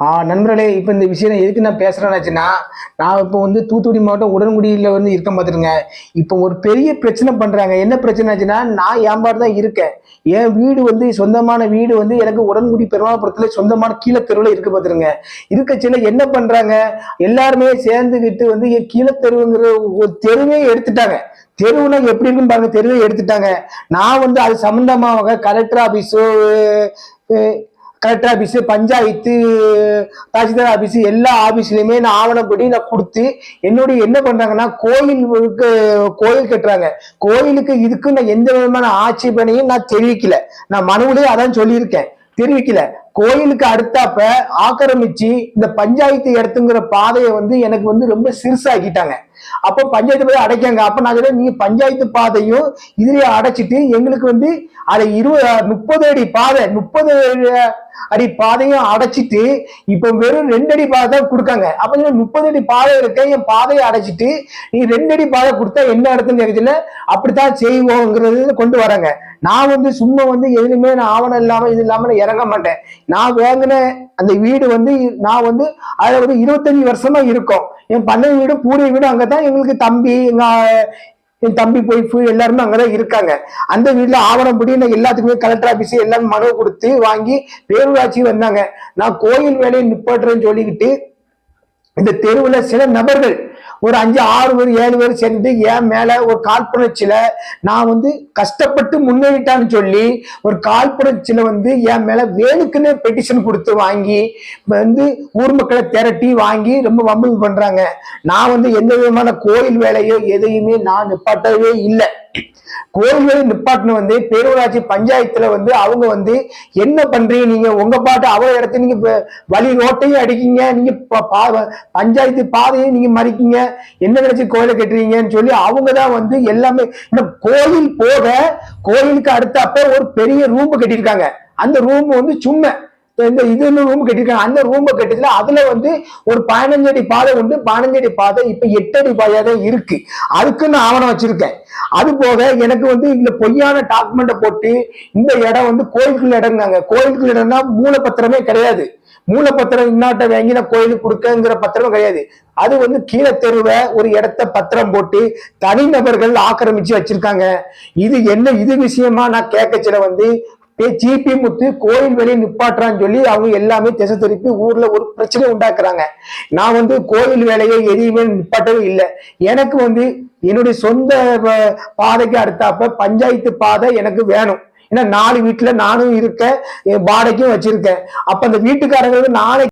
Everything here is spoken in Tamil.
ஆ நண்பர்களே இப்போ இந்த விஷயம் எதுக்கு நான் பேசுகிறேன்னாச்சுன்னா நான் இப்போ வந்து தூத்துக்குடி மாவட்டம் உடன்குடியில் வந்து இருக்க பார்த்துருங்க இப்போ ஒரு பெரிய பிரச்சனை பண்ணுறாங்க என்ன பிரச்சனைச்சுன்னா நான் ஏம்பாடு தான் இருக்கேன். என் வீடு வந்து சொந்தமான வீடு வந்து எனக்கு உடன்குடி பெருமாபுரத்தில் சொந்தமான கீழே தெருவில் இருக்க பார்த்துருங்க இருக்கச்சில என்ன பண்ணுறாங்க எல்லாருமே சேர்ந்துக்கிட்டு வந்து என் கீழே தெருவுங்கிற ஒரு தெருவே எடுத்துட்டாங்க. தெருவுனா எப்படி இருக்குன்னு பாருங்க. தெருவே எடுத்துட்டாங்க. நான் வந்து அது சம்மந்தமாக collector ஆஃபீஸோ collector office panchayat tahsildar office எல்லா ஆபீஸ்லயுமே நான் ஆவணப்படி நான் கொடுத்து என்னுடைய என்ன பண்றாங்கன்னா கோயிலுக்கு கோயில் கட்டுறாங்க. கோயிலுக்கு இதுக்கு நான் எந்த விதமான ஆட்சேபனையும் நான் தெரிவிக்கல. நான் மனுவிலே அதான் சொல்லியிருக்கேன். தெரிவிக்கல. கோயிலுக்கு அடுத்தாப்ப ஆக்கிரமிச்சு இந்த பஞ்சாயத்து இடத்துங்கிற பாதையை வந்து எனக்கு வந்து ரொம்ப சிறுசாக்கிட்டாங்க. அப்போ பஞ்சாயத்து போய் அடைக்காங்க. அப்ப நான் சொல்ல நீங்க பஞ்சாயத்து பாதையும் இதுலயே அடைச்சிட்டு எங்களுக்கு வந்து அதை இருபது முப்பது அடி பாதை முப்பது அடி பாதையும் அடைச்சிட்டு இப்ப வெறும் ரெண்டு அடி பாதை தான் கொடுக்காங்க. அப்ப முப்பது அடி பாதை இருக்க என் பாதையை அடைச்சிட்டு நீ ரெண்டு அடி பாதை கொடுத்தா என்ன இடத்துன்னு கேட்கல அப்படித்தான் செய்வோங்கிறது கொண்டு வராங்க. நான் வந்து சும்மா வந்து எதுலையுமே நான் ஆவணம் இல்லாம இது இல்லாம நான் இறங்க மாட்டேன். நான் வாங்கின அந்த வீடு வந்து நான் வந்து அதுல வந்து இருபத்தஞ்சு வருஷமா இருக்கும். என் பண்ணை வீடும் பூரிய வீடும் அங்கதான் எங்களுக்கு தம்பி எங்க என் தம்பி ஒய்ஃபு எல்லாருமே அங்கதான் இருக்காங்க. அந்த வீட்டுல ஆவணம் படி நான் எல்லாத்துக்குமே கலெக்டர் ஆபீஸ் எல்லாம் மனு கொடுத்து வாங்கி பேரூராட்சி வந்தாங்க. நான் கோயில் வேலையை நிப்பாட்டுறேன்னு சொல்லிக்கிட்டு இந்த தெருவுல சில நபர்கள் ஒரு அஞ்சு ஆறு பேர் ஏழு பேர் சேர்ந்து என் மேல ஒரு காழ்ப்புணர்ச்சியில நான் வந்து கஷ்டப்பட்டு முன்னேறிட்டான்னு சொல்லி ஒரு காழ்ப்புணர்ச்சியில வந்து என் மேல வேணுக்குன்னு பெட்டிஷன் கொடுத்து வாங்கி வந்து ஊர் மக்களை திரட்டி வாங்கி ரொம்ப வம்பு பண்றாங்க. நான் வந்து எந்த விதமான கோயில் வேலையோ எதையுமே நான் நிப்பாட்டவே இல்லை. கோயில்களை நிப்பாட்டின வந்து பேரூராட்சி பஞ்சாயத்துல வந்து அவங்க வந்து என்ன பண்றீங்க? நீங்க உங்க பாட்டு அவ்வளவு இடத்த நீங்க வழி ரோட்டையும் அடிக்கீங்க. நீங்க பஞ்சாயத்து பாதையும் நீங்க மறிக்கீங்க. என்ன நினைச்சு கோயிலை கட்டுறீங்கன்னு சொல்லி அவங்க தான் வந்து எல்லாமே இந்த கோயில் போக கோயிலுக்கு அடுத்தப்ப ஒரு பெரிய ரூம் கட்டியிருக்காங்க. அந்த ரூம் வந்து சும்மா. இந்த இது ரூம் கட்டிருக்காங்க அந்த ரூம் கட்டில அதுல வந்து ஒரு பதினஞ்சு அடி பாதை உண்டு. பதினஞ்சு அடி பாதை இப்ப எட்டு அடி பாதையா தான் இருக்கு. அதுக்கு நான் ஆவணம் வச்சிருக்கேன். அது போக எனக்கு வந்து இந்த பொய்யான டாக்குமெண்ட்டை போட்டு இந்த இடம் வந்து கோயிலுக்குள்ள இடம்னாங்க கோயிலுக்குள்ள இடம்னா மூலப்பத்திரமே கிடையாது. மூலப்பத்திரம் இன்னாட்ட வாங்கி நான் கோயிலுக்கு கொடுக்கங்கிற பத்திரம் கிடையாது. அது வந்து கீழே தெருவை ஒரு இடத்த பத்திரம் போட்டு தனிநபர்கள் ஆக்கிரமிச்சு வச்சிருக்காங்க. இது என்ன இது விஷயமா நான் கேட்கச்சில வந்து ஜிபி முத்து கோயில் வெளியே நிப்பாட்டுறான்னு சொல்லி அவங்க எல்லாமே திசை திருப்பி ஊர்ல ஒரு பிரச்சனை உண்டாக்குறாங்க. நான் வந்து கோயில் வேலையை எதையுமே நிப்பாட்டவே இல்லை. எனக்கு வந்து என்னுடைய சொந்த பாதைக்கு அடுத்தாப்ப பஞ்சாயத்து பாதை எனக்கு வேணும். ஏன்னா நாலு வீட்டுல நானும் இருக்கேன் பாடைக்கும் வச்சிருக்கேன். அப்ப அந்த வீட்டுக்காரங்க நாளைக்கு